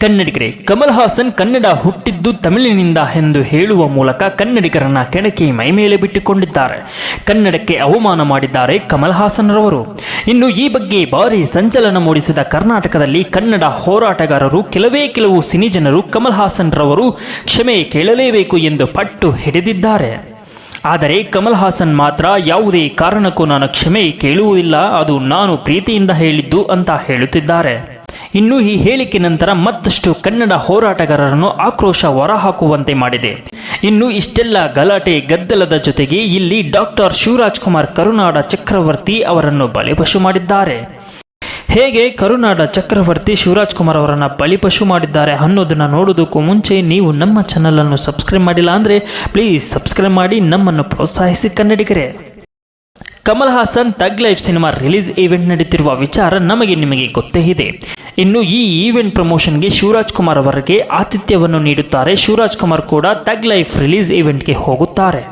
ಕನ್ನಡಿಗರೇ, ಕಮಲ್ ಹಾಸನ್ ಕನ್ನಡ ಹುಟ್ಟಿದ್ದು ತಮಿಳಿನಿಂದ ಎಂದು ಹೇಳುವ ಮೂಲಕ ಕನ್ನಡಿಗರನ್ನ ಕೆಣಕಿ ಮೈಮೇಲೆ ಬಿಟ್ಟುಕೊಂಡಿದ್ದಾರೆ. ಕನ್ನಡಕ್ಕೆ ಅವಮಾನ ಮಾಡಿದ್ದಾರೆ ಕಮಲ್ ಹಾಸನ್ ರವರು ಇನ್ನು ಈ ಬಗ್ಗೆ ಭಾರಿ ಸಂಚಲನ ಮೂಡಿಸಿದ ಕರ್ನಾಟಕದಲ್ಲಿ ಕನ್ನಡ ಹೋರಾಟಗಾರರು ಕೆಲವೇ ಕೆಲವು ಸಿನಿಜನರು ಕಮಲ್ ಹಾಸನ್ ರವರು ಕ್ಷಮೆ ಕೇಳಲೇಬೇಕು ಎಂದು ಪಟ್ಟು ಹಿಡಿದಿದ್ದಾರೆ. ಆದರೆ ಕಮಲ್ ಹಾಸನ್ ಮಾತ್ರ ಯಾವುದೇ ಕಾರಣಕ್ಕೂ ನಾನು ಕ್ಷಮೆ ಕೇಳುವುದಿಲ್ಲ, ಅದು ನಾನು ಪ್ರೀತಿಯಿಂದ ಹೇಳಿದ್ದು ಅಂತ ಹೇಳುತ್ತಿದ್ದಾರೆ. ಇನ್ನು ಈ ಹೇಳಿಕೆ ನಂತರ ಮತ್ತಷ್ಟು ಕನ್ನಡ ಹೋರಾಟಗಾರರನ್ನು ಆಕ್ರೋಶ ಹೊರಹಾಕುವಂತೆ ಮಾಡಿದೆ. ಇನ್ನು ಇಷ್ಟೆಲ್ಲ ಗಲಾಟೆ ಗದ್ದಲದ ಜೊತೆಗೆ ಇಲ್ಲಿ ಡಾಕ್ಟರ್ ಶಿವರಾಜ್ ಕುಮಾರ್ ಕರುನಾಡ ಚಕ್ರವರ್ತಿ ಅವರನ್ನು ಬಲಿಪಶು ಮಾಡಿದ್ದಾರೆ. ಹೇಗೆ ಕರುನಾಡ ಚಕ್ರವರ್ತಿ ಶಿವರಾಜ್ ಕುಮಾರ್ ಅವರನ್ನ ಬಲಿಪಶು ಮಾಡಿದ್ದಾರೆ ಅನ್ನೋದನ್ನ ನೋಡೋದಕ್ಕೂ ಮುಂಚೆ ನೀವು ನಮ್ಮ ಚಾನಲನ್ನು ಸಬ್ಸ್ಕ್ರೈಬ್ ಮಾಡಿಲ್ಲ ಅಂದ್ರೆ ಪ್ಲೀಸ್ ಸಬ್ಸ್ಕ್ರೈಬ್ ಮಾಡಿ ನಮ್ಮನ್ನು ಪ್ರೋತ್ಸಾಹಿಸಿ ಕನ್ನಡಿಗರೇ. Kamal Haasan thug life cinema release event ನಡೀತಿರುವ ವಿಚಾರ ನಮಗೆ ನಿಮಗೆ ಗೊತ್ತೇ ಇದೆ. ಇನ್ನು ಈ ಈವೆಂಟ್ ಪ್ರಮೋಷನ್ಗೆ ಶಿವರಾಜ್ ಕುಮಾರ್ ಅವರಿಗೆ ಆತಿಥ್ಯವನ್ನು ನೀಡುತ್ತಾರೆ. ಶಿವರಾಜ್ ಕುಮಾರ್ ಕೂಡ ತಗ್ ಲೈಫ್ ರಿಲೀಸ್ ಈವೆಂಟ್ಗೆ ಹೋಗುತ್ತಾರೆ.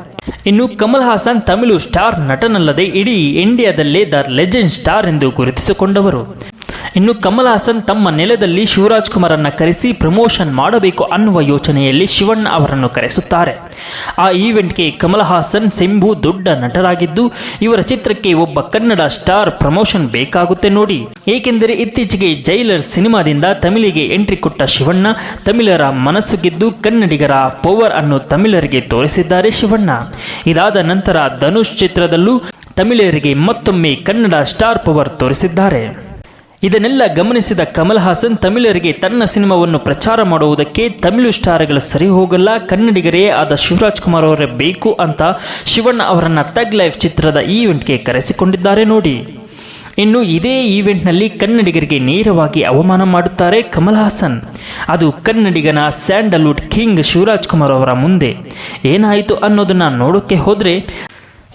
ಇನ್ನು ಕಮಲ್ ಹಾಸನ್ ತಮಿಳು ಸ್ಟಾರ್ ನಟನಲ್ಲದೆ ಇಡೀ ಇಂಡಿಯಾದಲ್ಲೇ ದ ಲೆಜೆಂಡ್ ಸ್ಟಾರ್ ಎಂದು ಗುರುತಿಸಿಕೊಂಡವರು. ಇನ್ನು ಕಮಲ್ ಹಾಸನ್ ತಮ್ಮ ನೆಲದಲ್ಲಿ ಶಿವರಾಜ್ ಕುಮಾರನ್ನ ಕರೆಸಿ ಪ್ರಮೋಷನ್ ಮಾಡಬೇಕು ಅನ್ನುವ ಯೋಚನೆಯಲ್ಲಿ ಶಿವಣ್ಣ ಅವರನ್ನು ಕರೆಸುತ್ತಾರೆ. ಆ ಈವೆಂಟ್ಗೆ ಕಮಲ್ ಹಾಸನ್ ಸಿಂಭು ದೊಡ್ಡ ನಟರಾಗಿದ್ದು, ಇವರ ಚಿತ್ರಕ್ಕೆ ಒಬ್ಬ ಕನ್ನಡ ಸ್ಟಾರ್ ಪ್ರಮೋಷನ್ ಬೇಕಾಗುತ್ತೆ ನೋಡಿ. ಏಕೆಂದರೆ ಇತ್ತೀಚೆಗೆ ಜೈಲರ್ ಸಿನಿಮಾದಿಂದ ತಮಿಳಿಗೆ ಎಂಟ್ರಿ ಕೊಟ್ಟ ಶಿವಣ್ಣ, ತಮಿಳರ ಮನಸ್ಸು ಗೆದ್ದು ಕನ್ನಡಿಗರ ಪವರ್ ಅನ್ನು ತಮಿಳರಿಗೆ ತೋರಿಸಿದ್ದಾರೆ ಶಿವಣ್ಣ. ಇದಾದ ನಂತರ ಧನುಷ್ ಚಿತ್ರದಲ್ಲೂ ತಮಿಳರಿಗೆ ಮತ್ತೊಮ್ಮೆ ಕನ್ನಡ ಸ್ಟಾರ್ ಪವರ್ ತೋರಿಸಿದ್ದಾರೆ. ಇದನ್ನೆಲ್ಲ ಗಮನಿಸಿದ ಕಮಲ್ ಹಾಸನ್ ತಮಿಳರಿಗೆ ತನ್ನ ಸಿನಿಮಾವನ್ನು ಪ್ರಚಾರ ಮಾಡುವುದಕ್ಕೆ ತಮಿಳು ಸ್ಟಾರ್ಗಳು ಸರಿ ಹೋಗಲ್ಲ, ಕನ್ನಡಿಗರೇ ಆದ ಶಿವರಾಜ್ ಕುಮಾರ್ ಅವರೇ ಬೇಕು ಅಂತ ಶಿವಣ್ಣ ಅವರನ್ನ ತಗ್ ಲೈಫ್ ಚಿತ್ರದ ಈವೆಂಟ್ಗೆ ಕರೆಸಿಕೊಂಡಿದ್ದಾರೆ ನೋಡಿ. ಇನ್ನು ಇದೇ ಈವೆಂಟ್ನಲ್ಲಿ ಕನ್ನಡಿಗರಿಗೆ ನೇರವಾಗಿ ಅವಮಾನ ಮಾಡುತ್ತಾರೆ ಕಮಲ್ ಹಾಸನ್ ಅದು ಕನ್ನಡಿಗನ ಸ್ಯಾಂಡಲ್ವುಡ್ ಕಿಂಗ್ ಶಿವರಾಜ್ ಕುಮಾರ್ ಅವರ ಮುಂದೆ. ಏನಾಯಿತು ಅನ್ನೋದನ್ನ ನೋಡೋಕ್ಕೆ ಹೋದ್ರೆ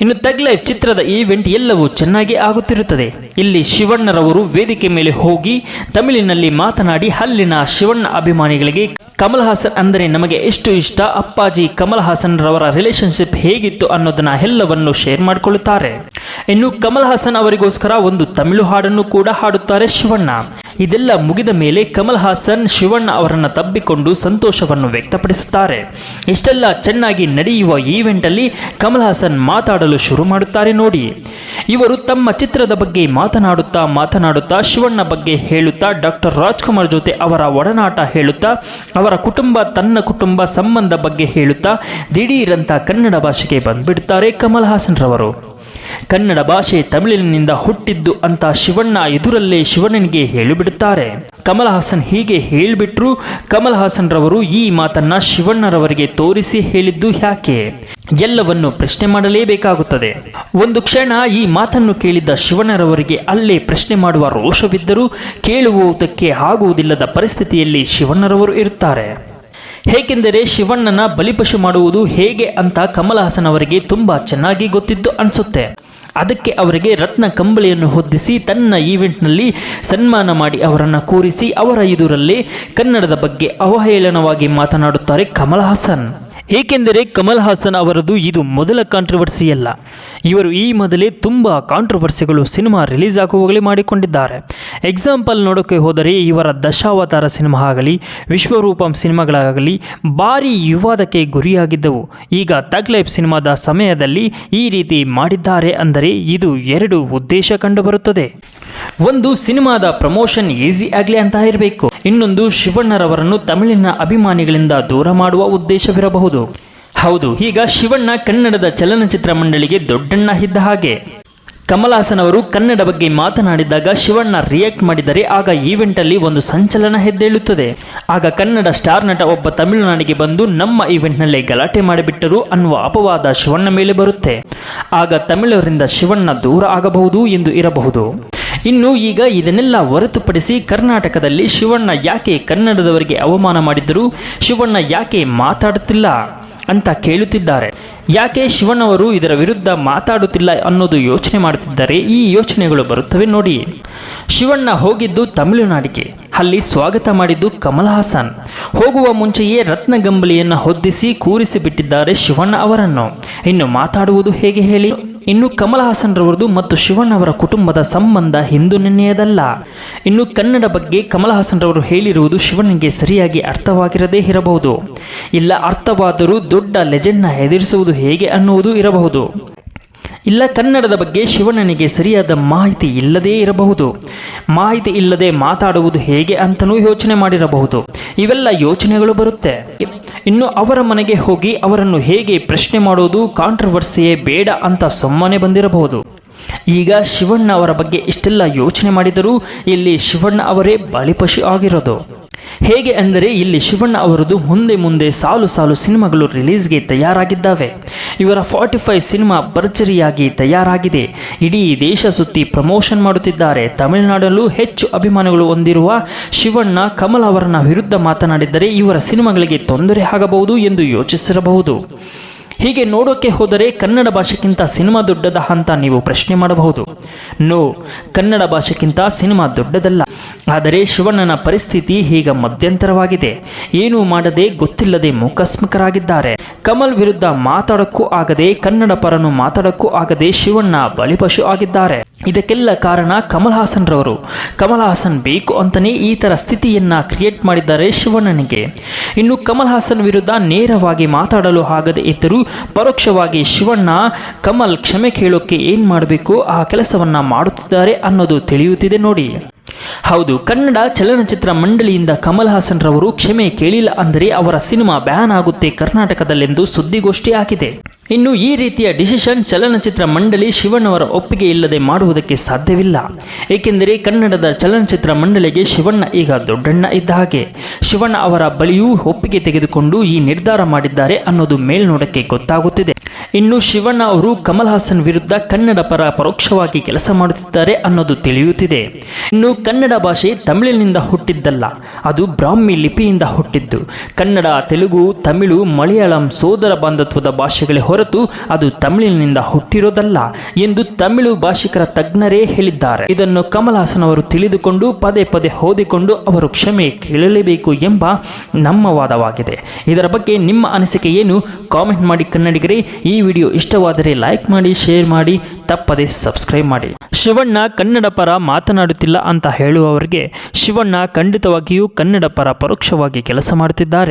ಇನ್ನು ತಗ್ ಲೈಫ್ ಚಿತ್ರದ ಈವೆಂಟ್ ಎಲ್ಲವೂ ಚೆನ್ನಾಗಿ ಆಗುತ್ತಿರುತ್ತದೆ. ಇಲ್ಲಿ ಶಿವಣ್ಣರವರು ವೇದಿಕೆ ಮೇಲೆ ಹೋಗಿ ತಮಿಳಿನಲ್ಲಿ ಮಾತನಾಡಿ ಅಲ್ಲಿನ ಶಿವಣ್ಣ ಅಭಿಮಾನಿಗಳಿಗೆ ಕಮಲ್ ಹಾಸನ್ ಅಂದರೆ ನಮಗೆ ಎಷ್ಟು ಇಷ್ಟ, ಅಪ್ಪಾಜಿ ಕಮಲ್ ಹಾಸನ್ ರವರ ರಿಲೇಶನ್ಶಿಪ್ ಹೇಗಿತ್ತು ಅನ್ನೋದನ್ನ ಎಲ್ಲವನ್ನು ಶೇರ್ ಮಾಡಿಕೊಳ್ಳುತ್ತಾರೆ. ಇನ್ನು ಕಮಲ್ ಹಾಸನ್ ಅವರಿಗೋಸ್ಕರ ಒಂದು ತಮಿಳು ಹಾಡನ್ನು ಕೂಡ ಹಾಡುತ್ತಾರೆ ಶಿವಣ್ಣ. ಇದೆಲ್ಲ ಮುಗಿದ ಮೇಲೆ ಕಮಲ್ ಹಾಸನ್ ಶಿವಣ್ಣ ಅವರನ್ನ ತಬ್ಬಿಕೊಂಡು ಸಂತೋಷವನ್ನು ವ್ಯಕ್ತಪಡಿಸುತ್ತಾರೆ. ಇಷ್ಟೆಲ್ಲ ಚೆನ್ನಾಗಿ ನಡೆಯುವ ಈವೆಂಟ್ ಅಲ್ಲಿ ಕಮಲ್ ಹಾಸನ್ ಮಾತಾಡಲು ಶುರು ಮಾಡುತ್ತಾರೆ ನೋಡಿ. ಇವರು ತಮ್ಮ ಚಿತ್ರದ ಬಗ್ಗೆ ಮಾತನಾಡುತ್ತಾ ಮಾತನಾಡುತ್ತಾ ಶಿವಣ್ಣ ಬಗ್ಗೆ ಹೇಳುತ್ತಾ ಡಾಕ್ಟರ್ ರಾಜ್ಕುಮಾರ್ ಜೊತೆ ಅವರ ಒಡನಾಟ ಹೇಳುತ್ತಾ ಅವರ ಕುಟುಂಬ ತನ್ನ ಕುಟುಂಬ ಸಂಬಂಧ ಬಗ್ಗೆ ಹೇಳುತ್ತಾ ದಿಢೀರಂತ ಕನ್ನಡ ಭಾಷೆಗೆ ಬಂದ್ಬಿಡುತ್ತಾರೆ ಕಮಲ್ ಹಾಸನ್ ಕನ್ನಡ ಭಾಷೆ ತಮಿಳಿನಿಂದ ಹುಟ್ಟಿದ್ದು ಅಂತ ಶಿವಣ್ಣ ಎದುರಲ್ಲೇ ಶಿವಣ್ಣನಿಗೆ ಹೇಳಿಬಿಡುತ್ತಾರೆ. ಕಮಲ್ ಹಾಸನ್ ಹೀಗೆ ಹೇಳಿಬಿಟ್ರು ಕಮಲ್ ಹಾಸನ್ ರವರು ಈ ಮಾತನ್ನ ಶಿವಣ್ಣರವರಿಗೆ ತೋರಿಸಿ ಹೇಳಿದ್ದು ಯಾಕೆ? ಎಲ್ಲವನ್ನು ಪ್ರಶ್ನೆ ಮಾಡಲೇಬೇಕಾಗುತ್ತದೆ. ಒಂದು ಕ್ಷಣ ಈ ಮಾತನ್ನು ಕೇಳಿದ್ದ ಶಿವಣ್ಣರವರಿಗೆ ಅಲ್ಲೇ ಪ್ರಶ್ನೆ ಮಾಡುವ ರೋಷವಿದ್ದರೂ ಕೇಳುವುದಕ್ಕೆ ಆಗುವುದಿಲ್ಲದ ಪರಿಸ್ಥಿತಿಯಲ್ಲಿ ಶಿವಣ್ಣರವರು ಇರುತ್ತಾರೆ. ಏಕೆಂದರೆ ಶಿವಣ್ಣನ ಬಲಿಪಶು ಮಾಡುವುದು ಹೇಗೆ ಅಂತ ಕಮಲ್ ಹಾಸನ್ ಅವರಿಗೆ ತುಂಬಾ ಚೆನ್ನಾಗಿ ಗೊತ್ತಿದ್ದು ಅನಿಸುತ್ತೆ. ಅದಕ್ಕೆ ಅವರಿಗೆ ರತ್ನ ಕಂಬಳಿಯನ್ನು ಹೊದ್ದಿಸಿ ತನ್ನ ಈವೆಂಟ್ನಲ್ಲಿ ಸನ್ಮಾನ ಮಾಡಿ ಅವರನ್ನು ಕೂರಿಸಿ ಅವರ ಎದುರಲ್ಲೇ ಕನ್ನಡದ ಬಗ್ಗೆ ಅವಹೇಳನವಾಗಿ ಮಾತನಾಡುತ್ತಾರೆ ಕಮಲ್ ಹಾಸನ್ ಏಕೆಂದರೆ ಕಮಲ್ ಹಾಸನ್ ಅವರದು ಇದು ಮೊದಲ ಕಾಂಟ್ರವರ್ಸಿ ಅಲ್ಲ. ಇವರು ಈ ಮೊದಲೇ ತುಂಬ ಕಾಂಟ್ರವರ್ಸಿಗಳು ಸಿನಿಮಾ ರಿಲೀಸ್ ಆಗುವಾಗಲೇ ಮಾಡಿಕೊಂಡಿದ್ದಾರೆ. ಎಕ್ಸಾಂಪಲ್ ನೋಡೋಕ್ಕೆ ಹೋದರೆ ಇವರ ದಶಾವತಾರ ಸಿನಿಮಾ ಆಗಲಿ, ವಿಶ್ವರೂಪಂ ಸಿನಿಮಾಗಳಾಗಲಿ ಭಾರೀ ವಿವಾದಕ್ಕೆ ಗುರಿಯಾಗಿದ್ದವು. ಈಗ ತಗ್ ಲೈಫ್ ಸಿನಿಮಾದ ಸಮಯದಲ್ಲಿ ಈ ರೀತಿ ಮಾಡಿದ್ದಾರೆ ಅಂದರೆ ಇದು ಎರಡು ಉದ್ದೇಶ ಕಂಡುಬರುತ್ತದೆ. ಒಂದು ಸಿನಿಮಾದ ಪ್ರಮೋಷನ್ ಈಸಿ ಆಗಲಿ ಅಂತ ಇರಬೇಕು. ಇನ್ನೊಂದು ಶಿವಣ್ಣರವರನ್ನು ತಮಿಳಿನ ಅಭಿಮಾನಿಗಳಿಂದ ದೂರ ಮಾಡುವ ಉದ್ದೇಶವಿರಬಹುದು. ಹೌದು, ಈಗ ಶಿವಣ್ಣ ಕನ್ನಡದ ಚಲನಚಿತ್ರ ಮಂಡಳಿಗೆ ದೊಡ್ಡಣ್ಣ ಇದ್ದ ಹಾಗೆ. ಕಮಲಾಸನ್ ಅವರು ಕನ್ನಡ ಬಗ್ಗೆ ಮಾತನಾಡಿದಾಗ ಶಿವಣ್ಣ ರಿಯಾಕ್ಟ್ ಮಾಡಿದರೆ ಆಗ ಈವೆಂಟ್ ಅಲ್ಲಿ ಒಂದು ಸಂಚಲನ ಹೆದ್ದೇಳುತ್ತದೆ. ಆಗ ಕನ್ನಡ ಸ್ಟಾರ್ ನಟ ಒಬ್ಬ ತಮಿಳುನಾಡಿಗೆ ಬಂದು ನಮ್ಮ ಈವೆಂಟ್ ಈವೆಂಟ್ನಲ್ಲೇ ಗಲಾಟೆ ಮಾಡಿಬಿಟ್ಟರು ಅನ್ನುವ ಅಪವಾದ ಶಿವಣ್ಣ ಮೇಲೆ ಬರುತ್ತೆ. ಆಗ ತಮಿಳರಿಂದ ಶಿವಣ್ಣ ದೂರ ಆಗಬಹುದು ಎಂದು ಇರಬಹುದು. ಇನ್ನು ಈಗ ಇದನ್ನೆಲ್ಲ ಹೊರತುಪಡಿಸಿ ಕರ್ನಾಟಕದಲ್ಲಿ ಶಿವಣ್ಣ ಯಾಕೆ ಕನ್ನಡದವರಿಗೆ ಅವಮಾನ ಮಾಡಿದ್ದರು? ಶಿವಣ್ಣ ಯಾಕೆ ಮಾತಾಡುತ್ತಿಲ್ಲ ಅಂತ ಕೇಳುತ್ತಿದ್ದಾರೆ. ಯಾಕೆ ಶಿವಣ್ಣವರು ಇದರ ವಿರುದ್ಧ ಮಾತಾಡುತ್ತಿಲ್ಲ ಅನ್ನೋದು ಯೋಚನೆ ಮಾಡುತ್ತಿದ್ದಾರೆ? ಈ ಯೋಚನೆಗಳು ಬರುತ್ತವೆ ನೋಡಿ. ಶಿವಣ್ಣ ಹೋಗಿದ್ದು ತಮಿಳುನಾಡಿಗೆ. ಅಲ್ಲಿ ಸ್ವಾಗತ ಮಾಡಿದ್ದು ಕಮಲ್ ಹಾಸನ್. ಹೋಗುವ ಮುಂಚೆಯೇ ರತ್ನಗಂಬಳಿಯನ್ನು ಹೊದ್ದಿಸಿ ಕೂರಿಸಿ ಬಿಟ್ಟಿದ್ದಾರೆ ಶಿವಣ್ಣ ಅವರನ್ನು. ಇನ್ನು ಮಾತಾಡುವುದು ಹೇಗೆ ಹೇಳಿ? ಇನ್ನು ಕಮಲ್ ಹಾಸನ್ ರವರದು ಮತ್ತು ಶಿವಣ್ಣವರ ಕುಟುಂಬದ ಸಂಬಂಧ ಹಿಂದು ನಿನ್ನೆಯದಲ್ಲ. ಇನ್ನು ಕನ್ನಡ ಬಗ್ಗೆ ಕಮಲ್ ಹಾಸನ್ ರವರು ಹೇಳಿರುವುದು ಶಿವಣ್ಣಗೆ ಸರಿಯಾಗಿ ಅರ್ಥವಾಗಿರದೇ ಇರಬಹುದು. ಇಲ್ಲ, ಅರ್ಥವಾದರೂ ದೊಡ್ಡ ಲೆಜೆಂಡ್ನ ಎದುರಿಸುವುದು ಹೇಗೆ ಅನ್ನುವುದು ಇರಬಹುದು. ಇಲ್ಲ, ಕನ್ನಡದ ಬಗ್ಗೆ ಶಿವಣ್ಣನಿಗೆ ಸರಿಯಾದ ಮಾಹಿತಿ ಇಲ್ಲದೇ ಇರಬಹುದು. ಮಾಹಿತಿ ಇಲ್ಲದೆ ಮಾತಾಡುವುದು ಹೇಗೆ ಅಂತಲೂ ಯೋಚನೆ ಮಾಡಿರಬಹುದು. ಇವೆಲ್ಲ ಯೋಚನೆಗಳು ಬರುತ್ತೆ. ಇನ್ನು ಅವರ ಮನೆಗೆ ಹೋಗಿ ಅವರನ್ನು ಹೇಗೆ ಪ್ರಶ್ನೆ ಮಾಡೋದು ಕಾಂಟ್ರವರ್ಸಿಯೇ ಬೇಡ ಅಂತ ಸುಮ್ಮನೆ ಬಂದಿರಬಹುದು. ಈಗ ಶಿವಣ್ಣ ಅವರ ಬಗ್ಗೆ ಇಷ್ಟೆಲ್ಲ ಯೋಚನೆ ಮಾಡಿದರೂ ಇಲ್ಲಿ ಶಿವಣ್ಣ ಅವರೇ ಬಲಿಪಶು ಆಗಿರೋದು. ಹೇಗೆ ಅಂದರೆ ಇಲ್ಲಿ ಶಿವಣ್ಣ ಅವರದು ಮುಂದೆ ಮುಂದೆ ಸಾಲು ಸಾಲು ಸಿನಿಮಾಗಳು ರಿಲೀಸ್ಗೆ ತಯಾರಾಗಿದ್ದಾವೆ. ಇವರ ಫಾರ್ಟಿ ಫೈವ್ ಸಿನಿಮಾ ಭರ್ಜರಿಯಾಗಿ ತಯಾರಾಗಿದೆ. ಇಡೀ ದೇಶ ಸುತ್ತಿ ಪ್ರಮೋಷನ್ ಮಾಡುತ್ತಿದ್ದಾರೆ. ತಮಿಳುನಾಡಲ್ಲೂ ಹೆಚ್ಚು ಅಭಿಮಾನಿಗಳು ಹೊಂದಿರುವ ಶಿವಣ್ಣ, ಕಮಲ್ ಅವರನ್ನ ವಿರುದ್ಧ ಮಾತನಾಡಿದರೆ ಇವರ ಸಿನಿಮಾಗಳಿಗೆ ತೊಂದರೆ ಆಗಬಹುದು ಎಂದು ಯೋಚಿಸಿರಬಹುದು. ಹೀಗೆ ನೋಡೋಕೆ ಹೋದರೆ ಕನ್ನಡ ಭಾಷೆಗಿಂತ ಸಿನಿಮಾ ದೊಡ್ಡದ ಅಂತ ನೀವು ಪ್ರಶ್ನೆ ಮಾಡಬಹುದು. ನೋ, ಕನ್ನಡ ಭಾಷೆಗಿಂತ ಸಿನಿಮಾ ದೊಡ್ಡದಲ್ಲ. ಆದರೆ ಶಿವಣ್ಣನ ಪರಿಸ್ಥಿತಿ ಈಗ ಮಧ್ಯಂತರವಾಗಿದೆ. ಏನೂ ಮಾಡದೆ ಗೊತ್ತಿಲ್ಲದೆ ಮೂಕಸ್ಮಕರಾಗಿದ್ದಾರೆ. ಕಮಲ್ ವಿರುದ್ಧ ಮಾತಾಡಕ್ಕೂ ಆಗದೆ ಕನ್ನಡ ಪರನು ಮಾತಾಡಕ್ಕೂ ಆಗದೆ ಶಿವಣ್ಣ ಬಲಿಪಶು ಆಗಿದ್ದಾರೆ. ಇದಕ್ಕೆಲ್ಲ ಕಾರಣ ಕಮಲ್ ಹಾಸನ್ ರವರು ಕಮಲ್ ಹಾಸನ್ ಬೇಕು ಅಂತಲೇ ಈ ಥರ ಸ್ಥಿತಿಯನ್ನು ಕ್ರಿಯೇಟ್ ಮಾಡಿದ್ದಾರೆ ಶಿವಣ್ಣನಿಗೆ. ಇನ್ನು ಕಮಲ್ ಹಾಸನ್ ವಿರುದ್ಧ ನೇರವಾಗಿ ಮಾತಾಡಲು ಆಗದೆ ಇದ್ದರೂ ಪರೋಕ್ಷವಾಗಿ ಶಿವಣ್ಣ ಕಮಲ್ ಕ್ಷಮೆ ಕೇಳೋಕ್ಕೆ ಏನು ಮಾಡಬೇಕು, ಆ ಕೆಲಸವನ್ನು ಮಾಡುತ್ತಿದ್ದಾರೆ ಅನ್ನೋದು ತಿಳಿಯುತ್ತಿದೆ ನೋಡಿ. ಹೌದು, ಕನ್ನಡ ಚಲನಚಿತ್ರ ಮಂಡಳಿಯಿಂದ ಕಮಲ್ ಹಾಸನ್ ರವರು ಕ್ಷಮೆ ಕೇಳಿಲ್ಲ ಅಂದರೆ ಅವರ ಸಿನಿಮಾ ಬ್ಯಾನ್ ಆಗುತ್ತೆ ಕರ್ನಾಟಕದಲ್ಲೆಂದು ಸುದ್ದಿಗೋಷ್ಠಿ ಆಗಿದೆ ಇನ್ನು ಈ ರೀತಿಯ ಡಿಸಿಷನ್ ಚಲನಚಿತ್ರ ಮಂಡಳಿ ಶಿವಣ್ಣವರ ಒಪ್ಪಿಗೆ ಇಲ್ಲದೆ ಮಾಡುವುದಕ್ಕೆ ಸಾಧ್ಯವಿಲ್ಲ. ಏಕೆಂದರೆ ಕನ್ನಡದ ಚಲನಚಿತ್ರ ಮಂಡಳಿಗೆ ಶಿವಣ್ಣ ಈಗ ದೊಡ್ಡಣ್ಣ ಇದ್ದ ಹಾಗೆ. ಶಿವಣ್ಣ ಅವರ ಬಳಿಯೂ ಒಪ್ಪಿಗೆ ತೆಗೆದುಕೊಂಡು ಈ ನಿರ್ಧಾರ ಮಾಡಿದ್ದಾರೆ ಅನ್ನೋದು ಮೇಲ್ನೋಟಕ್ಕೆ ಗೊತ್ತಾಗುತ್ತಿದೆ. ಇನ್ನು ಶಿವಣ್ಣ ಅವರು ಕಮಲ್ ಹಾಸನ್ ವಿರುದ್ಧ ಕನ್ನಡ ಪರ ಪರೋಕ್ಷವಾಗಿ ಕೆಲಸ ಮಾಡುತ್ತಿದ್ದಾರೆ ಅನ್ನೋದು ತಿಳಿಯುತ್ತಿದೆ. ಇನ್ನು ಕನ್ನಡ ಭಾಷೆ ತಮಿಳಿನಿಂದ ಹುಟ್ಟಿದ್ದಲ್ಲ, ಅದು ಬ್ರಾಹ್ಮಿ ಲಿಪಿಯಿಂದ ಹುಟ್ಟಿದ್ದು. ಕನ್ನಡ, ತೆಲುಗು, ತಮಿಳು, ಮಲಯಾಳಂ ಸೋದರ ಬಾಂಧತ್ವದ ಭಾಷೆಗಳೇ ಹೊರತು ಅದು ತಮಿಳಿನಿಂದ ಹುಟ್ಟಿರೋದಲ್ಲ ಎಂದು ತಮಿಳು ಭಾಷಿಕರ ತಜ್ಞರೇ ಹೇಳಿದ್ದಾರೆ. ಇದನ್ನು ಕಮಲ್ ಹಾಸನ್ ಅವರು ತಿಳಿದುಕೊಂಡು ಪದೇ ಪದೇ ಓದಿಕೊಂಡು ಅವರು ಕ್ಷಮೆ ಕೇಳಲೇಬೇಕು ಎಂಬ ನಮ್ಮ ವಾದವಾಗಿದೆ. ಇದರ ಬಗ್ಗೆ ನಿಮ್ಮ ಅನಿಸಿಕೆ ಏನು? ಕಾಮೆಂಟ್ ಮಾಡಿ ಕನ್ನಡಿಗರೇ, ಈ ವಿಡಿಯೋ ಇಷ್ಟವಾದರೆ ಲೈಕ್ ಮಾಡಿ, ಶೇರ್ ಮಾಡಿ, ತಪ್ಪದೆ ಸಬ್ಸ್ಕ್ರೈಬ್ ಮಾಡಿ. ಶಿವಣ್ಣ ಕನ್ನಡ ಪರ ಮಾತನಾಡುತ್ತಿಲ್ಲ ಅಂತ ಹೇಳುವವರಿಗೆ ಶಿವಣ್ಣ ಖಂಡಿತವಾಗಿಯೂ ಕನ್ನಡ ಪರ ಪರೋಕ್ಷವಾಗಿ ಕೆಲಸ ಮಾಡುತ್ತಿದ್ದಾರೆ